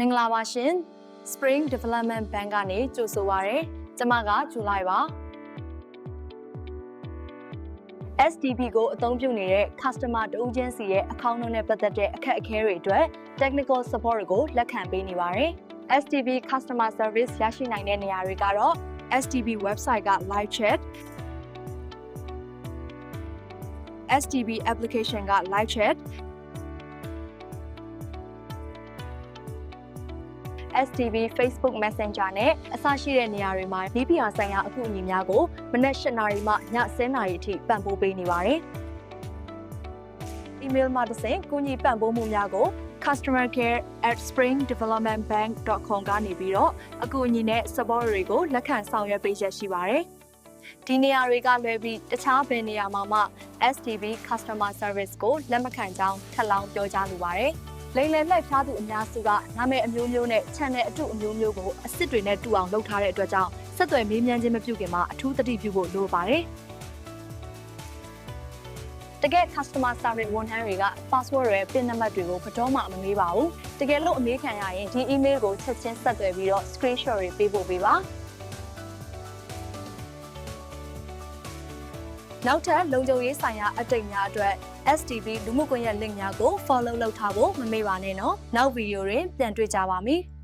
မင်္ဂလာပါရှင် Spring Development Bank ကနေကြိုဆိုပါရစေ။ကျွန်မကဇူလိုင်ပါ။ STB ကိုအသုံးပြုနေတဲ့ customer တဦးချင်းစီရဲ့ account နဲ့ပတ်သက်တဲ့အခက်အခဲတွေအတွက် technical support ကိုလက်ခံပေးနေပါတယ်။ STB customer service ရရှိနိုင်တဲ့နေရာတွေကတော့ STB website က live chat STB application က live chat STB Facebook Messenger နဲ့အစရှိတဲ့နေရာတွေမှာ VPR ဆိုင်ရာအကူအညီများကိုမနက်၈နာရီမှည10နာရီအထိပံ့ပိုးပေးနေပါတယ်။ email မှာတစ်ဆင့်ကူညီပံ့ပိုးမှုများကို customercare@springdevelopmentbank.com ကနေပြီးတော့အကူအညီနဲ့ support တွေကိုလက်ခံဆောင်ရွက်ပေးချက်ရှိပါတယ်။ဒီနေရာတွေကလွဲပြီးတခြားဘယ်နေရာမှာမှ STB Customer Service ကိုလက်မခံကြောင်းထပ်လောင်းပြောကြားလိုပါတယ်။ လိမ်လည်လှည့်ဖျားသူအများစုကနာမည်အမျိုးမျိုးနဲ့ channel အတုအမျိုးမျိုးကိုအစ်စ်တွေနဲ့တူအောင်လုပ်ထားတဲ့အတွက်ကြောင့်ဆက်သွယ်မေးမြန်းခြင်းမပြုခင်မှာအထူးသတိပြုဖို့လိုပါတယ်။တကယ် customer service ဝန်ထမ်းတွေက password ရဲ့ pin နံပါတ်တွေကိုဘယ်တော့မှမမေးပါဘူး။တကယ်လို့အမေးခံရရင်ဒီ email ကိုချက်ချင်းဆက်သွယ်ပြီးတော့ screenshot တွေပေးဖို့ပေးပါ။ နောက်ထပ်လုံခြုံရေးဆိုင်ရာအတိတ်များအတွက် STB လူမှုကွန်ရက် link များကို follow လုပ်ထားဖို့မမေ့ပါနဲ့နော်။နောက်ဗီဒီယိုတွင်ပြန်တွေ့ကြပါမယ်။